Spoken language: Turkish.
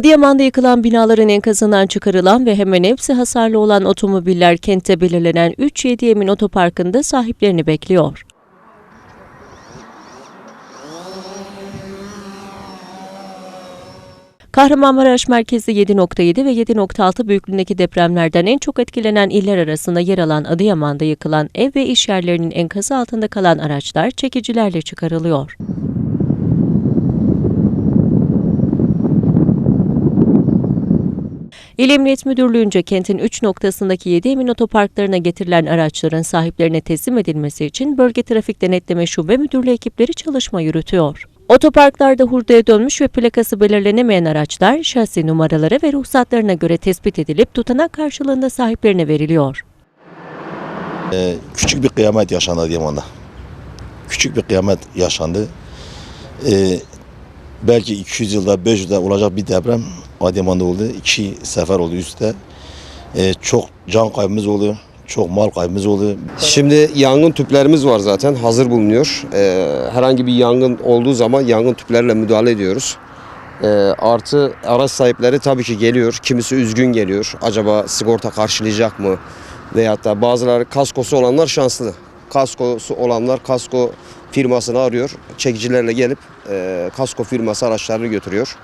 Adıyaman'da yıkılan binaların enkazından çıkarılan ve hemen hepsi hasarlı olan otomobiller kentte belirlenen 3-7 Emin Otoparkı'nda sahiplerini bekliyor. Kahramanmaraş merkezli 7.7 ve 7.6 büyüklüğündeki depremlerden en çok etkilenen iller arasında yer alan Adıyaman'da yıkılan ev ve iş yerlerinin enkazı altında kalan araçlar çekicilerle çıkarılıyor. İl Emniyet Müdürlüğü'nce kentin 3 noktasındaki 7 emin otoparklarına getirilen araçların sahiplerine teslim edilmesi için Bölge Trafik Denetleme Şube Müdürlüğü ekipleri çalışma yürütüyor. Otoparklarda hurdaya dönmüş ve plakası belirlenemeyen araçlar şasi numaraları ve ruhsatlarına göre tespit edilip tutanak karşılığında sahiplerine veriliyor. Ee, küçük bir kıyamet yaşandı Adıyaman'da. Küçük bir kıyamet yaşandı. Ee, belki 200 yılda 500 yılda olacak bir deprem Adıyaman'da oldu. İki sefer oldu üstte. Ee, çok can kaybımız oldu. Çok mal kaybımız oldu. Şimdi yangın tüplerimiz var zaten hazır bulunuyor. Ee, herhangi bir yangın olduğu zaman yangın tüplerle müdahale ediyoruz. Ee, artı araç sahipleri tabii ki geliyor. Kimisi üzgün geliyor. Acaba sigorta karşılayacak mı? Veyahut da bazıları kaskosu olanlar şanslı. Kaskosu olanlar kasko firmasını arıyor. Çekicilerle gelip e, kasko firması araçlarını götürüyor.